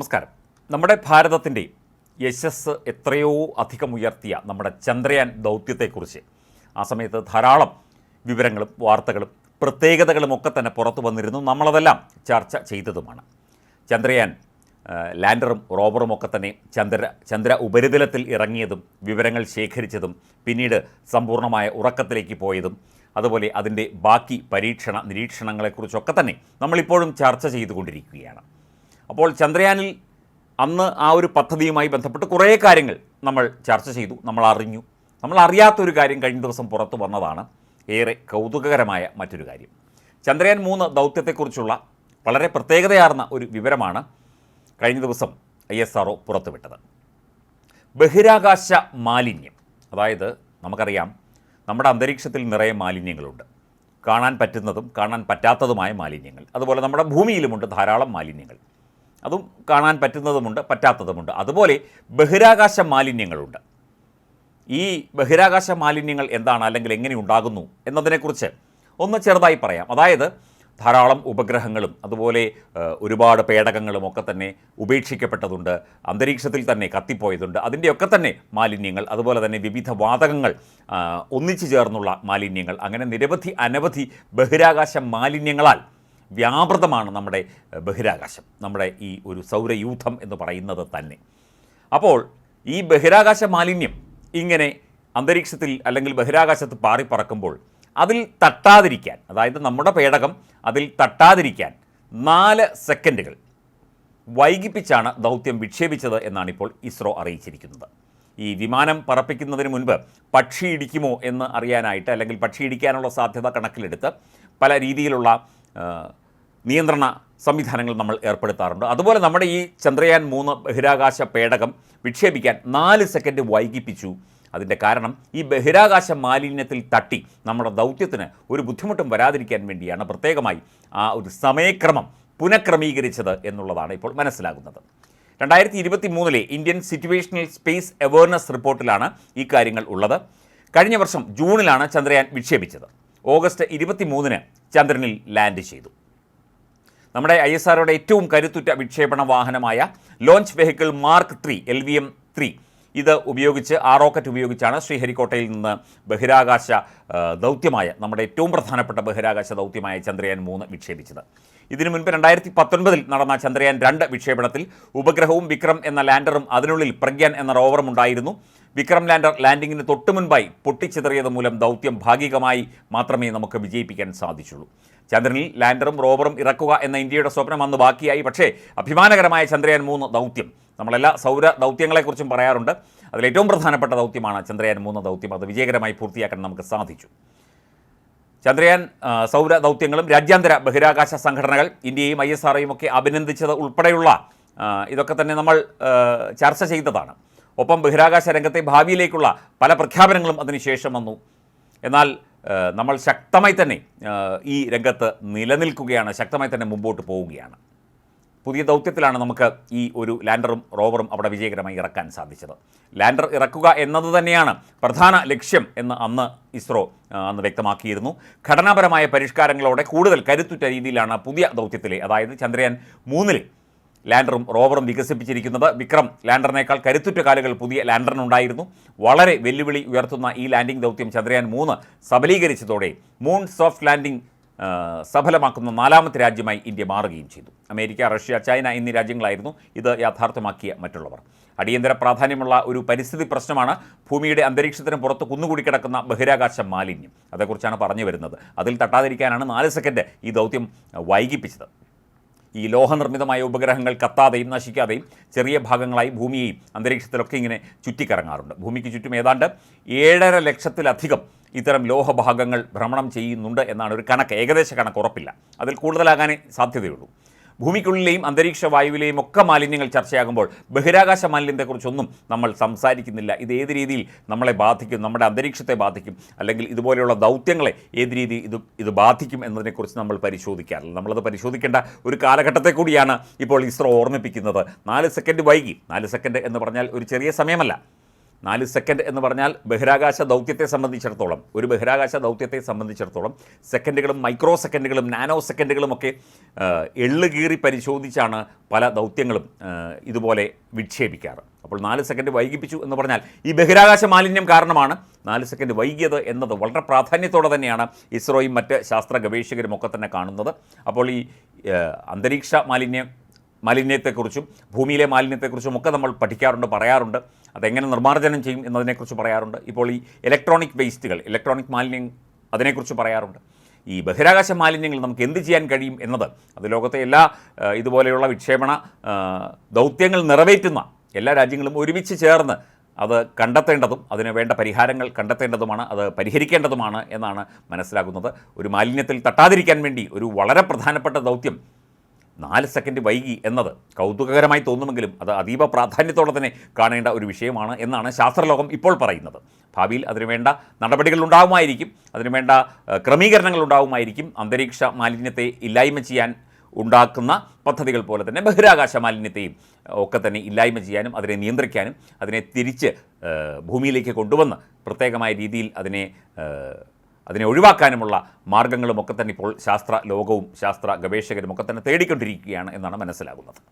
നമസ്കാരം. നമ്മുടെ ഭാരതത്തിന്റെ യശസ് എത്രയോ അധികം ഉയർത്തിയ നമ്മുടെ ചന്ദ്രയാൻ ദൗത്യത്തെക്കുറിച്ച്. ആ സമയത്ത് ധാരാളം വിവരങ്ങളും വാർത്തകളും പ്രത്യേകതകളും ഒക്കെ തന്നെ പുറത്തു വന്നിരുന്നു. നമ്മളതെല്ലാം ചർച്ച ചെയ്തതുമാണ്. ചന്ദ്രയാൻ ലാൻഡറും റോവറും ഒക്കെ തന്നെ ചന്ദ്ര ചന്ദ്ര ഉപരിതലത്തിൽ ഇറങ്ങിയതും വിവരങ്ങൾ ശേഖരിച്ചതും പിന്നീട് സമ്പൂർണമായ ഉറക്കത്തിലേക്ക് പോയതും അതുപോലെ അതിന്റെ ബാക്കി പരീക്ഷണ നിരീക്ഷണങ്ങളെക്കുറിച്ചൊക്കെ തന്നെ നമ്മളിപ്പോഴും ചർച്ച ചെയ്തുകൊണ്ടിരിക്കുകയാണ്. അപ്പോൾ ചന്ദ്രയാനിൽ അന്ന് ആ ഒരു പദ്ധതിയുമായി ബന്ധപ്പെട്ട് കുറേ കാര്യങ്ങൾ നമ്മൾ ചർച്ച ചെയ്തു. നമ്മൾ അറിഞ്ഞു. നമ്മൾ അറിയാത്തൊരു കാര്യം കഴിഞ്ഞ ദിവസം പുറത്തു വന്നതാണ്. ഏറെ കൗതുകകരമായ മറ്റൊരു കാര്യം. ചന്ദ്രയാൻ മൂന്ന് ദൗത്യത്തെക്കുറിച്ചുള്ള വളരെ പ്രത്യേകതയാർന്ന ഒരു വിവരമാണ് കഴിഞ്ഞ ദിവസം ഐ എസ് ആർ പുറത്തുവിട്ടത്. ബഹിരാകാശ മാലിന്യം. അതായത് നമുക്കറിയാം നമ്മുടെ അന്തരീക്ഷത്തിൽ നിറയെ മാലിന്യങ്ങളുണ്ട്. കാണാൻ പറ്റുന്നതും കാണാൻ പറ്റാത്തതുമായ മാലിന്യങ്ങൾ. അതുപോലെ നമ്മുടെ ഭൂമിയിലുമുണ്ട് ധാരാളം മാലിന്യങ്ങൾ. അതും കാണാൻ പറ്റുന്നതുമുണ്ട് പറ്റാത്തതുമുണ്ട്. അതുപോലെ ബഹിരാകാശ മാലിന്യങ്ങളുണ്ട്. ഈ ബഹിരാകാശ മാലിന്യങ്ങൾ എന്താണ് അല്ലെങ്കിൽ എങ്ങനെ ഉണ്ടാകുന്നു എന്നതിനെക്കുറിച്ച് ഒന്ന് ചെറുതായി പറയാം. അതായത് ധാരാളം ഉപഗ്രഹങ്ങളും അതുപോലെ ഒരുപാട് പേടകങ്ങളും ഒക്കെ തന്നെ ഉപേക്ഷിക്കപ്പെട്ടതുണ്ട് അന്തരീക്ഷത്തിൽ തന്നെ കത്തിപ്പോയതുണ്ട്. അതിന്റെയൊക്കെ തന്നെ മാലിന്യങ്ങൾ അതുപോലെ തന്നെ വിവിധ വാതകങ്ങൾ ഒന്നിച്ചു ചേർന്നുള്ള മാലിന്യങ്ങൾ അങ്ങനെ നിരവധി അനവധി ബഹിരാകാശ മാലിന്യങ്ങളാൽ വ്യാപൃതമാണ് നമ്മുടെ ബഹിരാകാശം നമ്മുടെ ഈ ഒരു സൗരയൂഥം എന്ന് പറയുന്നത് തന്നെ. അപ്പോൾ ഈ ബഹിരാകാശ മാലിന്യം ഇങ്ങനെ അന്തരീക്ഷത്തിൽ അല്ലെങ്കിൽ ബഹിരാകാശത്ത് പാറിപ്പറക്കുമ്പോൾ അതിൽ തട്ടാതിരിക്കാൻ അതായത് നമ്മുടെ പേടകം അതിൽ തട്ടാതിരിക്കാൻ നാല് സെക്കൻഡുകൾ വൈകിപ്പിച്ചാണ് ദൗത്യം വിക്ഷേപിച്ചത് എന്നാണ് ഇപ്പോൾ ഇസ്രോ അറിയിച്ചിരിക്കുന്നത്. ഈ വിമാനം പറപ്പിക്കുന്നതിന് മുൻപ് പക്ഷി ഇടിക്കുമോ എന്ന് അറിയാനായിട്ട് അല്ലെങ്കിൽ പക്ഷി ഇടിക്കാനുള്ള സാധ്യത കണക്കിലെടുത്ത് പല രീതിയിലുള്ള നിയന്ത്രണ സംവിധാനങ്ങൾ നമ്മൾ ഏർപ്പെടുത്താറുണ്ട്. അതുപോലെ നമ്മുടെ ഈ ചന്ദ്രയാൻ മൂന്ന് ബഹിരാകാശ പേടകം വിക്ഷേപിക്കാൻ നാല് സെക്കൻഡ് വൈകിപ്പിച്ചു. അതിന്റെ കാരണം ഈ ബഹിരാകാശ മാലിന്യത്തിൽ തട്ടി നമ്മുടെ ദൗത്യത്തിന് ഒരു ബുദ്ധിമുട്ടും വരാതിരിക്കാൻ വേണ്ടിയാണ് പ്രത്യേകമായി ആ ഒരു സമയക്രമം പുനഃക്രമീകരിച്ചത് എന്നുള്ളതാണ് ഇപ്പോൾ മനസ്സിലാകുന്നത്. രണ്ടായിരത്തി ഇരുപത്തി മൂന്നിലെ ഇന്ത്യൻ സിറ്റുവേഷണൽ സ്പേസ് അവയർനെസ് റിപ്പോർട്ടിലാണ് ഈ കാര്യങ്ങൾ ഉള്ളത്. കഴിഞ്ഞ വർഷം ജൂണിലാണ് ചന്ദ്രയാൻ വിക്ഷേപിച്ചത്. ഓഗസ്റ്റ് ഇരുപത്തി മൂന്നിന് ചന്ദ്രനിൽ ലാൻഡ് ചെയ്തു. നമ്മുടെ ഐ എസ് ആർഒയുടെ ഏറ്റവും കരുത്തുറ്റ വിക്ഷേപണ വാഹനമായ launch vehicle mark three L V M three. ഇത് ഉപയോഗിച്ച് ആ റോക്കറ്റ് ഉപയോഗിച്ചാണ് ശ്രീഹരിക്കോട്ടയിൽ നിന്ന് ബഹിരാകാശ ദൗത്യമായ നമ്മുടെ ഏറ്റവും പ്രധാനപ്പെട്ട ബഹിരാകാശ ദൗത്യമായ ചന്ദ്രയാൻ മൂന്ന് വിക്ഷേപിച്ചത്. ഇതിനു മുൻപ് രണ്ടായിരത്തി പത്തൊൻപതിൽ നടന്ന ചന്ദ്രയാൻ രണ്ട് വിക്ഷേപണത്തിൽ ഉപഗ്രഹവും വിക്രം എന്ന ലാൻഡറും അതിനുള്ളിൽ പ്രഗ്യാൻ എന്ന റോവറും ഉണ്ടായിരുന്നു. വിക്രം ലാൻഡർ ലാൻഡിങ്ങിന് തൊട്ടു മുൻപായി പൊട്ടിച്ചിതറിയത് മൂലം ദൗത്യം ഭാഗികമായി മാത്രമേ നമുക്ക് വിജയിപ്പിക്കാൻ സാധിച്ചുള്ളൂ. ചന്ദ്രനിൽ ലാൻഡറും റോവറും ഇറക്കുക എന്ന ഇന്ത്യയുടെ സ്വപ്നം അന്ന് ബാക്കിയായി. പക്ഷേ അഭിമാനകരമായ ചന്ദ്രയാൻ മൂന്ന് ദൗത്യം. നമ്മളെല്ലാ സൗര ദൗത്യങ്ങളെക്കുറിച്ചും പറയാറുണ്ട്. അതിലേറ്റവും പ്രധാനപ്പെട്ട ദൗത്യമാണ് ചന്ദ്രയാൻ മൂന്ന് ദൗത്യം. അത് വിജയകരമായി പൂർത്തിയാക്കാൻ നമുക്ക് സാധിച്ചു. ചന്ദ്രയാൻ സൗര ദൗത്യങ്ങളും രാജ്യാന്തര ബഹിരാകാശ സംഘടനകൾ ഇന്ത്യയും ഐ എസ് ആർഒയും ഒക്കെ അഭിനന്ദിച്ചത് ഉൾപ്പെടെയുള്ള ഇതൊക്കെ തന്നെ നമ്മൾ ചർച്ച ചെയ്തതാണ്. ഒപ്പം ബഹിരാകാശ രംഗത്തെ ഭാവിയിലേക്കുള്ള പല പ്രഖ്യാപനങ്ങളും അതിനുശേഷം വന്നു. എന്നാൽ നമ്മൾ ശക്തമായി തന്നെ ഈ രംഗത്ത് നിലനിൽക്കുകയാണ് ശക്തമായി തന്നെ മുമ്പോട്ട് പോവുകയാണ്. പുതിയ ദൗത്യത്തിലാണ് നമുക്ക് ഈ ഒരു ലാൻഡറും റോവറും അവിടെ വിജയകരമായി ഇറക്കാൻ സാധിച്ചത്. ലാൻഡർ ഇറക്കുക എന്നത് തന്നെയാണ് പ്രധാന ലക്ഷ്യം എന്ന് അന്ന് ഇസ്രോ അന്ന് വ്യക്തമാക്കിയിരുന്നു. ഘടനാപരമായ പരിഷ്കാരങ്ങളോടെ കൂടുതൽ കരുത്തുറ്റ രീതിയിലാണ് പുതിയ ദൗത്യത്തിലെ അതായത് ചന്ദ്രയാൻ മൂന്നിലെ ലാൻഡറും റോവറും വികസിപ്പിച്ചിരിക്കുന്നത് വിക്രം ലാൻഡറിനേക്കാൾ കരുത്തുറ്റ കാലുകൾ പുതിയ ലാൻഡറിനുണ്ടായിരുന്നു. വളരെ വെല്ലുവിളി ഉയർത്തുന്ന ഈ ലാൻഡിംഗ് ദൗത്യം ചന്ദ്രയാൻ മൂന്ന് സബലീകരിച്ചതോടെ മൂൺ സോഫ്റ്റ് ലാൻഡിംഗ് സഫലമാക്കുന്ന നാലാമത്തെ രാജ്യമായി ഇന്ത്യ മാറുകയും ചെയ്തു. അമേരിക്ക റഷ്യ ചൈന എന്നീ രാജ്യങ്ങളായിരുന്നു ഇത് യാഥാർത്ഥ്യമാക്കിയ മറ്റുള്ളവർ. അടിയന്തര പ്രാധാന്യമുള്ള ഒരു പരിസ്ഥിതി പ്രശ്നമാണ് ഭൂമിയുടെ അന്തരീക്ഷത്തിന് പുറത്ത് കുന്നുകൂടി കിടക്കുന്ന ബഹിരാകാശ മാലിന്യം. അതേക്കുറിച്ചാണ് പറഞ്ഞു വരുന്നത്. അതിൽ തട്ടാതിരിക്കാനാണ് നാല് സെക്കൻഡ് ഈ ദൗത്യം വൈകിപ്പിച്ചത്. ഈ ലോഹനിർമ്മിതമായ ഉപഗ്രഹങ്ങൾ കത്താതെയും നശിക്കാതെയും ചെറിയ ഭാഗങ്ങളായി ഭൂമിയെയും അന്തരീക്ഷത്തിലൊക്കെ ഇങ്ങനെ ചുറ്റിക്കറങ്ങാറുണ്ട്. ഭൂമിക്ക് ചുറ്റും ഏതാണ്ട് ഏഴര ലക്ഷത്തിലധികം ഇത്തരം ലോഹഭാഗങ്ങൾ ഭ്രമണം ചെയ്യുന്നുണ്ട് എന്നാണ് ഒരു കണക്ക്. ഏകദേശ കണക്ക് ഉറപ്പില്ല. അതിൽ കൂടുതലാകാനേ സാധ്യതയുള്ളൂ. ഭൂമിക്കുള്ളിലെയും അന്തരീക്ഷ വായുവിലെയും ഒക്കെ മാലിന്യങ്ങൾ ചർച്ചയാകുമ്പോൾ ബഹിരാകാശ മാലിന്യത്തെക്കുറിച്ചൊന്നും നമ്മൾ സംസാരിക്കുന്നില്ല. ഇത് ഏത് രീതിയിൽ നമ്മളെ ബാധിക്കും നമ്മുടെ അന്തരീക്ഷത്തെ ബാധിക്കും അല്ലെങ്കിൽ ഇതുപോലെയുള്ള ദൗത്യങ്ങളെ ഏത് രീതി ഇത് ഇത് ബാധിക്കും എന്നതിനെക്കുറിച്ച് നമ്മൾ പരിശോധിക്കാറില്ല. നമ്മളത് പരിശോധിക്കേണ്ട ഒരു കാലഘട്ടത്തെ കൂടിയാണ് ഇപ്പോൾ ഇസ്രോ ഓർമ്മിപ്പിക്കുന്നത്. നാല് സെക്കൻഡ് വൈകി. നാല് സെക്കൻഡ് എന്ന് പറഞ്ഞാൽ ഒരു ചെറിയ സമയമല്ല. നാല് സെക്കൻഡ് എന്ന് പറഞ്ഞാൽ ബഹിരാകാശ ദൗത്യത്തെ സംബന്ധിച്ചിടത്തോളം ഒരു ബഹിരാകാശ ദൗത്യത്തെ സംബന്ധിച്ചിടത്തോളം സെക്കൻഡുകളും മൈക്രോ സെക്കൻഡുകളും നാനോ സെക്കൻഡുകളും ഒക്കെ എള്ളുകീറി പരിശോധിച്ചാണ് പല ദൗത്യങ്ങളും ഇതുപോലെ വിക്ഷേപിക്കാറ്. അപ്പോൾ നാല് സെക്കൻഡ് വൈകിപ്പിച്ചു എന്ന് പറഞ്ഞാൽ ഈ ബഹിരാകാശ മാലിന്യം കാരണമാണ് നാല് സെക്കൻഡ് വൈകിയത് എന്നത് വളരെ പ്രാധാന്യത്തോടെ തന്നെയാണ് ഇസ്രോയും മറ്റ് ശാസ്ത്ര ഗവേഷകരും ഒക്കെ തന്നെ കാണുന്നത്. അപ്പോൾ ഈ അന്തരീക്ഷ മാലിന്യം മാലിന്യത്തെക്കുറിച്ചും ഭൂമിയിലെ മാലിന്യത്തെക്കുറിച്ചും ഒക്കെ നമ്മൾ പഠിക്കാറുണ്ട് പറയാറുണ്ട്. അതെങ്ങനെ നിർമ്മാർജനം ചെയ്യും എന്നതിനെക്കുറിച്ച് പറയാറുണ്ട്. ഇപ്പോൾ ഈ ഇലക്ട്രോണിക് വേസ്റ്റുകൾ ഇലക്ട്രോണിക് മാലിന്യം അതിനെക്കുറിച്ച് പറയാറുണ്ട്. ഈ ബഹിരാകാശ മാലിന്യങ്ങൾ നമുക്ക് എന്ത് ചെയ്യാൻ കഴിയും എന്നത് അത് ലോകത്തെ എല്ലാ ഇതുപോലെയുള്ള വിക്ഷേപണ ദൗത്യങ്ങൾ നിറവേറ്റുന്ന എല്ലാ രാജ്യങ്ങളും ഒരുമിച്ച് ചേർന്ന് അത് കണ്ടെത്തേണ്ടതും അതിന് വേണ്ട പരിഹാരങ്ങൾ കണ്ടെത്തേണ്ടതുമാണ് അത് പരിഹരിക്കേണ്ടതുമാണ് എന്നാണ് മനസ്സിലാക്കുന്നത്. ഒരു മാലിന്യത്തിൽ തട്ടാതിരിക്കാൻ വേണ്ടി ഒരു വളരെ പ്രധാനപ്പെട്ട ദൗത്യം നാല് സെക്കൻഡ് വൈകി എന്നത് കൗതുകകരമായി തോന്നുമെങ്കിലും അത് അതീവ പ്രാധാന്യത്തോടെ തന്നെ കാണേണ്ട ഒരു വിഷയമാണ് എന്നാണ് ശാസ്ത്രലോകം ഇപ്പോൾ പറയുന്നത്. ഭാവിയിൽ അതിനുവേണ്ട നടപടികൾ ഉണ്ടാകുമായിരിക്കും അതിനുവേണ്ട ക്രമീകരണങ്ങൾ ഉണ്ടാകുമായിരിക്കും അന്തരീക്ഷ മാലിന്യത്തെ ഇല്ലായ്മ ചെയ്യാൻ ഉണ്ടാക്കുന്ന പദ്ധതികൾ പോലെ തന്നെ ബഹിരാകാശ മാലിന്യത്തെയും ഒക്കെ തന്നെ ഇല്ലായ്മ ചെയ്യാനും അതിനെ നിയന്ത്രിക്കാനും അതിനെ തിരിച്ച് ഭൂമിയിലേക്ക് കൊണ്ടുവന്ന് പ്രത്യേകമായ രീതിയിൽ അതിനെ അതിനെ ഒഴിവാക്കാനുമുള്ള മാർഗങ്ങളുമൊക്കെ തന്നെ ഇപ്പോൾ ശാസ്ത്ര ലോകവും ശാസ്ത്ര ഗവേഷകരും ഒക്കെ തന്നെ തേടിക്കൊണ്ടിരിക്കുകയാണ് എന്നാണ് മനസ്സിലാകുന്നത്.